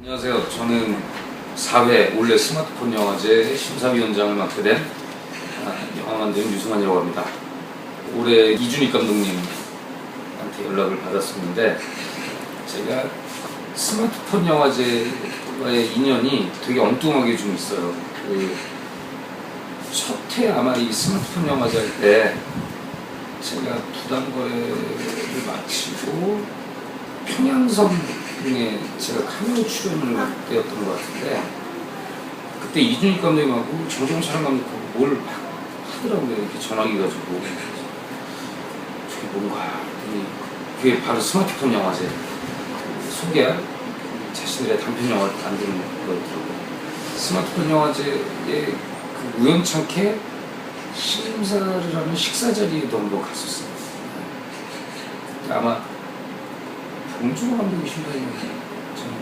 안녕하세요. 저는 4회 올해 스마트폰 영화제 심사위원장을 맡게 된 아, 영화 만드는 유승환이라고 합니다. 올해 이준익 감독님한테 연락을 받았었는데 제가 스마트폰 영화제와의 인연이 되게 엉뚱하게 좀 있어요. 그 첫해 아마 이 스마트폰 영화제 할 때 제가 부담거래를 마치고 평양 섬에 제가 카메라 출연을 때였던 것 같은데 그때 이준익 감독님하고 정정찬 감독하고 뭘막 하더라고요. 이렇게 전화기 가지고. 저게 뭔가 그게 바로 스마트폰 영화제. 그 소개할 자신들의 단편 영화를 만드는 거였더라고요. 스마트폰 영화제에 그 우연찮게 심사를 하는 식사 자리에도 한번 갔었어요. 아마 봉준호 감독이 심사위원장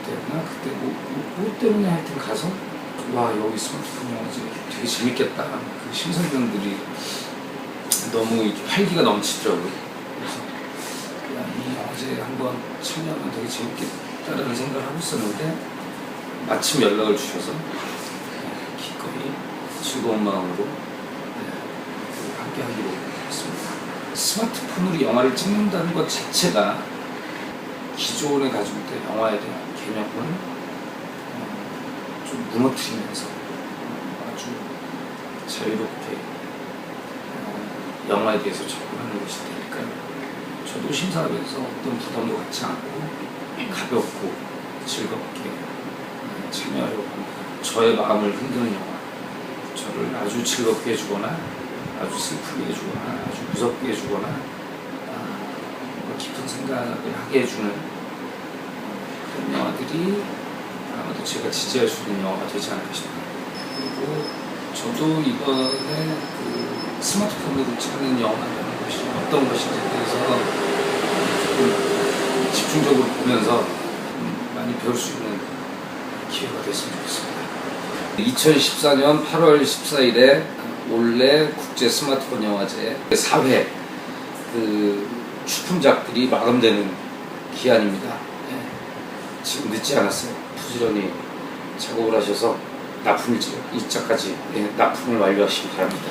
때였나 그때 뭐, 뭐, 뭐 때문에 하여튼 가서 와 여기 스마트폰 영화제 되게 재밌겠다. 그 심사위원들이 너무 활기가 넘치더라고요. 그래서 야, 이 영화제 한번 참여하면 되게 재밌겠다라는 생각을 하고 있었는데 마침 연락을 주셔서 네, 기꺼이 즐거운 마음으로 네, 함께 하기로 했습니다. 스마트폰으로 영화를 찍는다는 것 자체가 기존에 가지고 있던 영화에 대한 개념을 어, 좀 무너뜨리면서 어, 아주 자유롭게 어, 영화에 대해서 접근하는 것이 되니까 저도 심사하면서 어떤 부담도 갖지 않고 가볍고 즐겁게 어, 참여하려고 합니다. 저의 마음을 흔드는 영화, 저를 아주 즐겁게 해주거나 아주 슬프게 해주거나 아주 무섭게 해주거나 깊은 생각을 하게 해주는 그런 영화들이 아마도 제가 지지할 수 있는 영화가 되지 않을까 싶어요. 그리고 저도 이번에 그 스마트폰으로 찍는 영화라는 것이 어떤 것인지에 대해서 조금 집중적으로 보면서 음, 많이 배울 수 있는 기회가 됐으면 좋겠습니다. 2014년 8월 14일에 올해 국제 스마트폰 영화제 4회 그 출품작들이 마감되는 기한입니다. 예. 지금 늦지 않았어요. 부지런히 작업을 하셔서 납품일지 일자까지 예, 납품을 완료하시기 바랍니다.